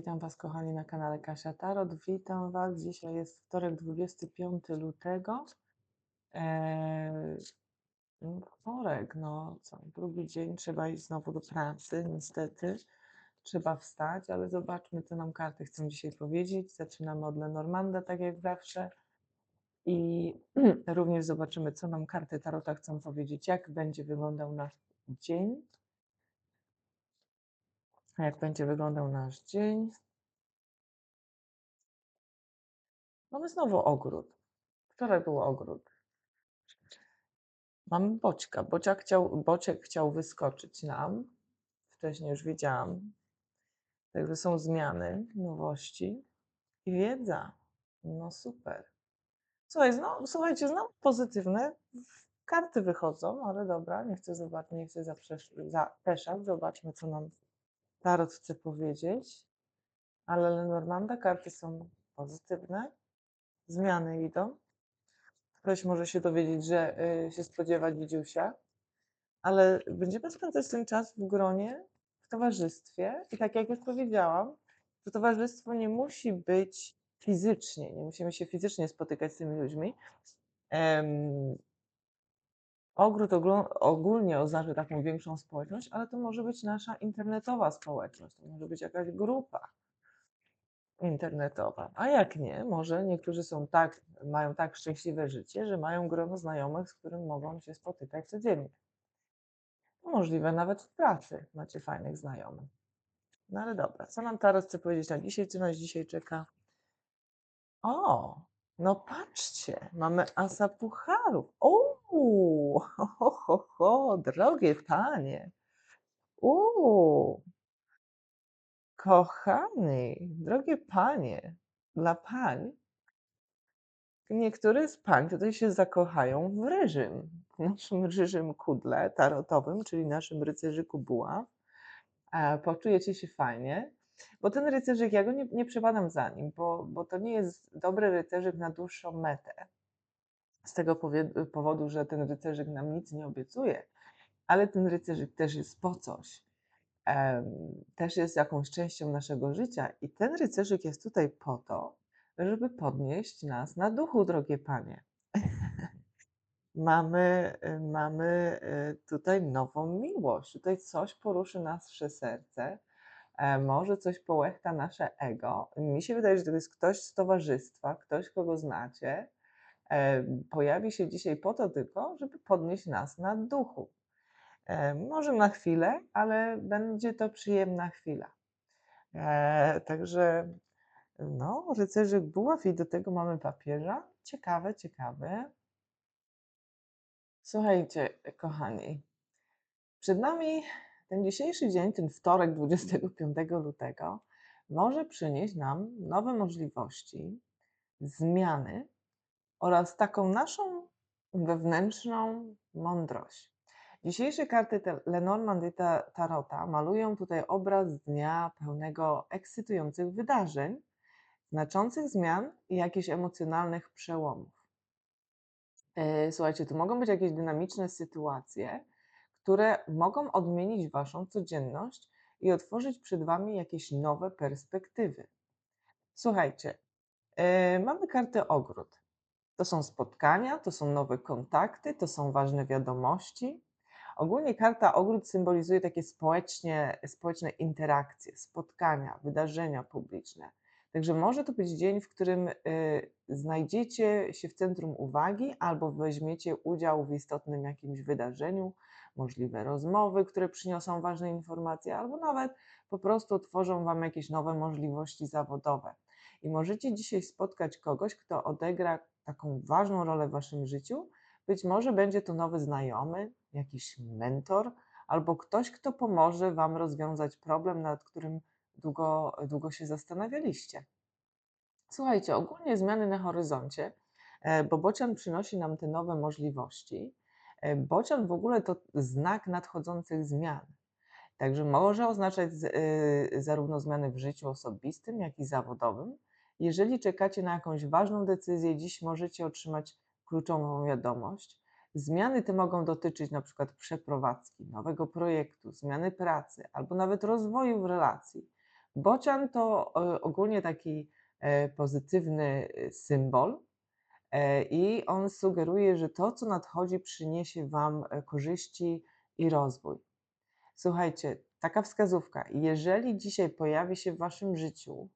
witam Was kochani na kanale Kasia Tarot. Witam Was. Dzisiaj jest wtorek 25 lutego. Eee, no, wtorek, no co, drugi dzień, trzeba iść znowu do pracy, niestety. Trzeba wstać, ale zobaczmy, co nam karty chcą dzisiaj powiedzieć. Zaczynamy od Lenormanda, tak jak zawsze. I również zobaczymy, co nam karty Tarota chcą powiedzieć, jak będzie wyglądał nasz dzień jak będzie wyglądał nasz dzień. Mamy znowu ogród. Wczoraj był ogród. Mamy Boćka. Chciał, Bociek chciał wyskoczyć nam. Wcześniej już widziałam. Także są zmiany, nowości i wiedza. No super. Słuchaj, znowu, słuchajcie, znowu pozytywne karty wychodzą, ale dobra, nie chcę zobaczyć, nie chcę zapeszać. Zobaczmy, co nam Tarot chce powiedzieć, ale Lenormanda karty są pozytywne, zmiany idą. Ktoś może się dowiedzieć, że y, się spodziewa dzidziusia, ale będziemy spędzać ten czas w gronie, w towarzystwie i tak jak już powiedziałam, to towarzystwo nie musi być fizycznie, nie musimy się fizycznie spotykać z tymi ludźmi. Ogród ogólnie oznacza taką większą społeczność, ale to może być nasza internetowa społeczność, to może być jakaś grupa internetowa. A jak nie, może niektórzy są tak, mają tak szczęśliwe życie, że mają grono znajomych, z którym mogą się spotykać codziennie. możliwe nawet w pracy macie fajnych znajomych. No ale dobra, co nam Tarot chce powiedzieć na dzisiaj? Co nas dzisiaj czeka? O, no patrzcie, mamy asa pucharów. Uuu, ho, ho, ho, drogie panie. Uuu, kochany, drogie panie, dla pań. Niektóre z pań tutaj się zakochają w ryżym, w naszym ryżym kudle tarotowym, czyli naszym rycerzyku buław. Poczujecie się fajnie. Bo ten rycerzyk, ja go nie, nie przepadam za nim, bo, bo to nie jest dobry rycerzyk na dłuższą metę. Z tego powodu, że ten rycerzyk nam nic nie obiecuje, ale ten rycerzyk też jest po coś. też jest jakąś częścią naszego życia i ten rycerzyk jest tutaj po to, żeby podnieść nas na duchu, drogie panie. mamy, mamy y, tutaj nową miłość, tutaj coś poruszy nasze serce, może coś połechta nasze ego. Mi się wydaje, że to jest ktoś z towarzystwa, ktoś, kogo znacie, e, pojawi się dzisiaj po to tylko, żeby podnieść nas na duchu. E, może na chwilę, ale będzie to przyjemna chwila. Także no, rycerzyk buław i do tego mamy papieża. Ciekawe, ciekawe. Słuchajcie, kochani, przed nami ten dzisiejszy dzień, ten wtorek 25 lutego, może przynieść nam nowe możliwości, zmiany oraz taką naszą wewnętrzną mądrość. Dzisiejsze karty Lenormand i Tarota malują tutaj obraz dnia pełnego ekscytujących wydarzeń, znaczących zmian i jakichś emocjonalnych przełomów. E, słuchajcie, tu mogą być jakieś dynamiczne sytuacje, które mogą odmienić Waszą codzienność i otworzyć przed Wami jakieś nowe perspektywy. Słuchajcie, yy, mamy kartę ogród. To są spotkania, to są nowe kontakty, to są ważne wiadomości. Ogólnie karta ogród symbolizuje takie społecznie, społeczne interakcje, spotkania, wydarzenia publiczne. Także może to być dzień, w którym y, znajdziecie się w centrum uwagi albo weźmiecie udział w istotnym jakimś wydarzeniu, możliwe rozmowy, które przyniosą ważne informacje, albo nawet po prostu otworzą Wam jakieś nowe możliwości zawodowe. I możecie dzisiaj spotkać kogoś, kto odegra taką ważną rolę w Waszym życiu. Być może będzie to nowy znajomy, jakiś mentor, albo ktoś, kto pomoże Wam rozwiązać problem, nad którym długo, długo się zastanawialiście. Słuchajcie, ogólnie zmiany na horyzoncie, e, bo bocian przynosi nam te nowe możliwości. E, bocian w ogóle to znak nadchodzących zmian. Także może oznaczać e, zarówno zmiany w życiu osobistym, jak i zawodowym. Jeżeli czekacie na jakąś ważną decyzję, dziś możecie otrzymać kluczową wiadomość. Zmiany te mogą dotyczyć przykład przeprowadzki, nowego projektu, zmiany pracy albo nawet rozwoju w relacji. Bocian to e, ogólnie taki e, pozytywny e, symbol i on sugeruje, że to, co nadchodzi, przyniesie Wam korzyści i rozwój. Słuchajcie, taka wskazówka. Jeżeli dzisiaj pojawi się w Waszym życiu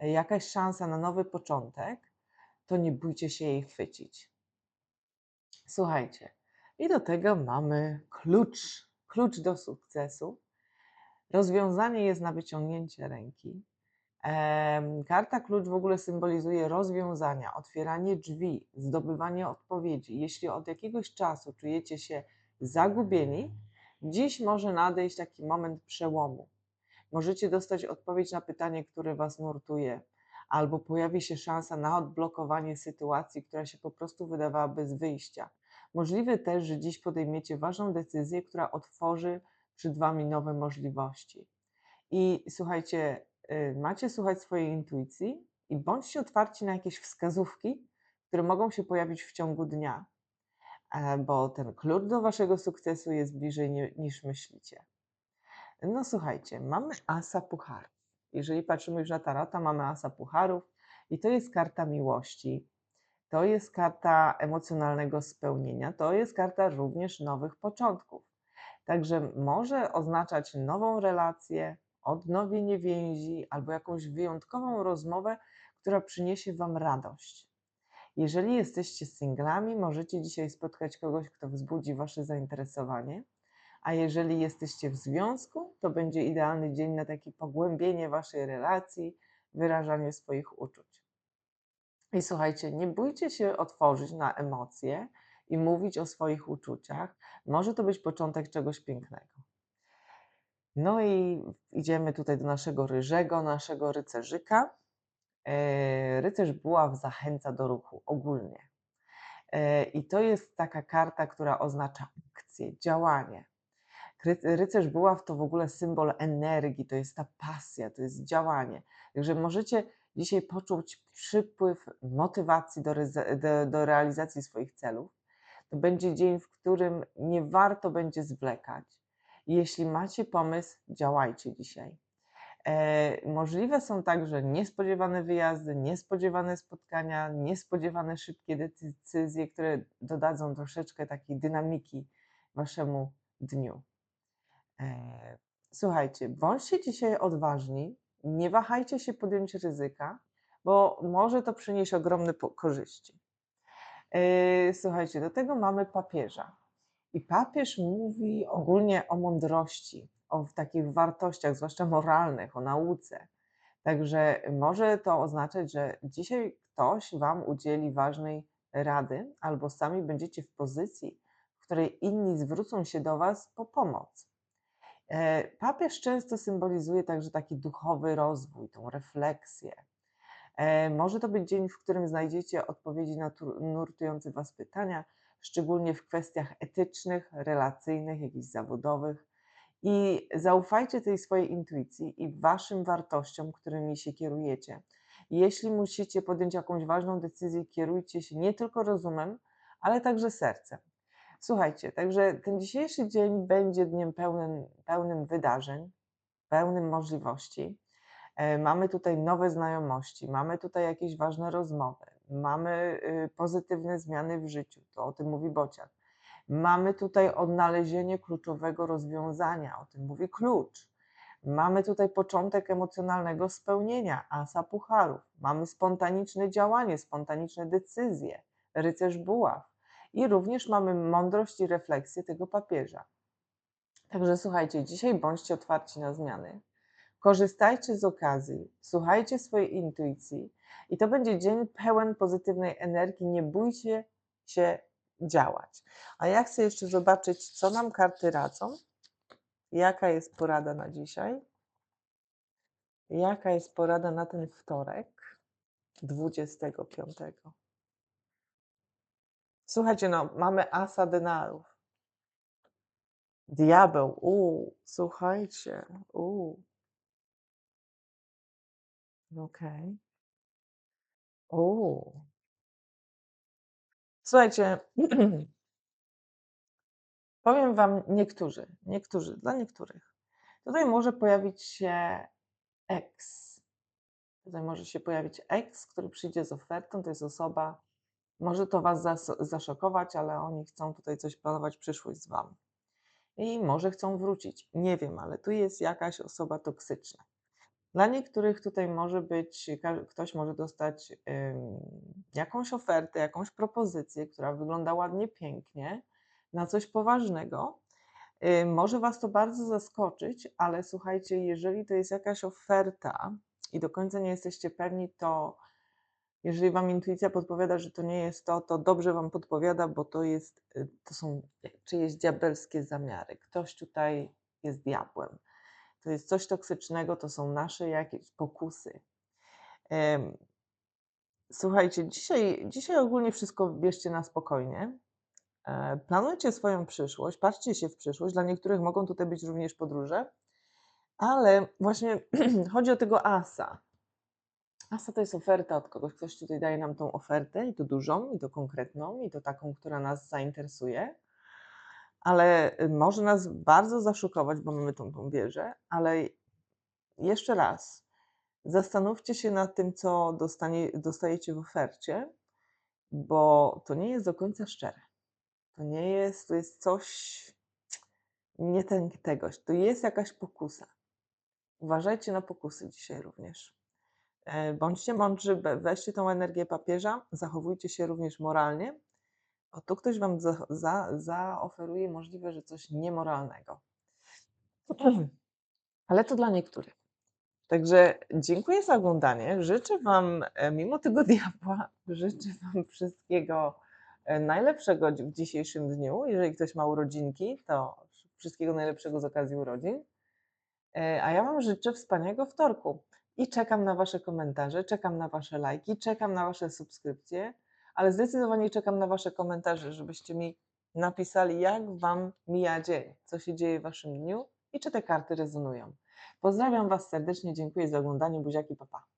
jakaś szansa na nowy początek, to nie bójcie się jej chwycić. Słuchajcie, i do tego mamy klucz, klucz do sukcesu. Rozwiązanie jest na wyciągnięcie ręki. Karta klucz w ogóle symbolizuje rozwiązania, otwieranie drzwi, zdobywanie odpowiedzi. Jeśli od jakiegoś czasu czujecie się zagubieni, dziś może nadejść taki moment przełomu. Możecie dostać odpowiedź na pytanie, które Was nurtuje, albo pojawi się szansa na odblokowanie sytuacji, która się po prostu wydawała bez wyjścia. Możliwe też, że dziś podejmiecie ważną decyzję, która otworzy przed Wami nowe możliwości. I słuchajcie, y, macie słuchać swojej intuicji i bądźcie otwarci na jakieś wskazówki, które mogą się pojawić w ciągu dnia, e, bo ten klucz do Waszego sukcesu jest bliżej niż myślicie. No słuchajcie, mamy asa pucharów. Jeżeli patrzymy już na tarota, mamy asa pucharów i to jest karta miłości. To jest karta emocjonalnego spełnienia. To jest karta również nowych początków. Także może oznaczać nową relację, odnowienie więzi albo jakąś wyjątkową rozmowę, która przyniesie Wam radość. Jeżeli jesteście singlami, możecie dzisiaj spotkać kogoś, kto wzbudzi Wasze zainteresowanie. A jeżeli jesteście w związku, to będzie idealny dzień na takie pogłębienie Waszej relacji, wyrażanie swoich uczuć. I słuchajcie, nie bójcie się otworzyć na emocje i mówić o swoich uczuciach. Może to być początek czegoś pięknego. No i idziemy tutaj do naszego ryżego, naszego rycerzyka. E, Rycerz buław zachęca do ruchu ogólnie. E, I to jest taka karta, która oznacza akcję, działanie. Rycerz buław to w ogóle symbol energii, to jest ta pasja, to jest działanie. Także możecie dzisiaj poczuć przypływ motywacji do, do, do realizacji swoich celów. To będzie dzień, w którym nie warto będzie zwlekać. Jeśli macie pomysł, działajcie dzisiaj. E, możliwe są także niespodziewane wyjazdy, niespodziewane spotkania, niespodziewane szybkie decyzje, które dodadzą troszeczkę takiej dynamiki waszemu dniu. E, Słuchajcie, bądźcie dzisiaj odważni, nie wahajcie się podjąć ryzyka, bo może to przynieść ogromne korzyści. E, Słuchajcie, do tego mamy papieża. I papież mówi ogólnie o mądrości, o takich wartościach, zwłaszcza moralnych, o nauce. Także może to oznaczać, że dzisiaj ktoś Wam udzieli ważnej rady, albo sami będziecie w pozycji, w której inni zwrócą się do Was po pomoc. E, Papież często symbolizuje także taki duchowy rozwój, tą refleksję. E, Może to być dzień, w którym znajdziecie odpowiedzi na nurtujące Was pytania, szczególnie w kwestiach etycznych, relacyjnych, jakichś zawodowych. I zaufajcie tej swojej intuicji i Waszym wartościom, którymi się kierujecie. Jeśli musicie podjąć jakąś ważną decyzję, kierujcie się nie tylko rozumem, ale także sercem. Słuchajcie, także ten dzisiejszy dzień będzie dniem pełnym, pełnym wydarzeń, pełnym możliwości. E, Mamy tutaj nowe znajomości, mamy tutaj jakieś ważne rozmowy, mamy y, pozytywne zmiany w życiu, to o tym mówi Bocian. Mamy tutaj odnalezienie kluczowego rozwiązania, o tym mówi klucz. Mamy tutaj początek emocjonalnego spełnienia, asa pucharów. Mamy spontaniczne działanie, spontaniczne decyzje, rycerz buław. I również mamy mądrość i refleksję tego papieża. Także słuchajcie, dzisiaj bądźcie otwarci na zmiany. Korzystajcie z okazji, słuchajcie swojej intuicji i to będzie dzień pełen pozytywnej energii. Nie bójcie się działać. A ja chcę jeszcze zobaczyć, co nam karty radzą. Jaka jest porada na dzisiaj? Jaka jest porada na ten wtorek 25? Słuchajcie, no, mamy asa denarów. Diabeł, uuu, słuchajcie, uuu. Okej. Uuu. Słuchajcie, powiem Wam niektórzy, niektórzy, dla niektórych. Tutaj może pojawić się X. Tutaj może się pojawić X, który przyjdzie z ofertą. To jest osoba, może to Was zas- zaszokować, ale oni chcą tutaj coś planować przyszłość z Wami. I może chcą wrócić. Nie wiem, ale tu jest jakaś osoba toksyczna. Dla niektórych tutaj może być, ktoś może dostać jakąś ofertę, jakąś propozycję, która wygląda ładnie, pięknie, na coś poważnego. Może Was to bardzo zaskoczyć, ale słuchajcie, jeżeli to jest jakaś oferta i do końca nie jesteście pewni, to jeżeli Wam intuicja podpowiada, że to nie jest to, to dobrze Wam podpowiada, bo to jest, y, to są czyjeś diabelskie zamiary. Ktoś tutaj jest diabłem. To jest coś toksycznego, to są nasze jakieś pokusy. Słuchajcie, dzisiaj, dzisiaj ogólnie wszystko bierzcie na spokojnie. E, Planujcie swoją przyszłość, patrzcie się w przyszłość. Dla niektórych mogą tutaj być również podróże, ale właśnie chodzi o tego asa. Asa to jest oferta od kogoś. Ktoś tutaj daje nam tą ofertę i to dużą, i to konkretną, i to taką, która nas zainteresuje. Ale y, może nas bardzo zaszokować, bo mamy tą, tą wieżę, ale jeszcze raz, zastanówcie się nad tym, co dostanie, dostajecie w ofercie, bo to nie jest do końca szczere. To nie jest, to jest coś nie ten, tegoś. To jest jakaś pokusa. Uważajcie na pokusy dzisiaj również. E, Bądźcie mądrzy, we- weźcie tą energię papieża, zachowujcie się również moralnie, bo tu ktoś Wam za, za, zaoferuje możliwe, że coś niemoralnego. Ale to dla niektórych. Także dziękuję za oglądanie. Życzę Wam, e, mimo tego diabła, życzę Wam wszystkiego e, najlepszego w dzisiejszym dniu. Jeżeli ktoś ma urodzinki, to wszystkiego najlepszego z okazji urodzin. E, A ja Wam życzę wspaniałego wtorku i czekam na Wasze komentarze, czekam na Wasze lajki, czekam na Wasze subskrypcje, ale zdecydowanie czekam na Wasze komentarze, żebyście mi napisali, jak Wam mija dzień, co się dzieje w Waszym dniu i czy te karty rezonują. Pozdrawiam Was serdecznie, dziękuję za oglądanie, buziaki, papa.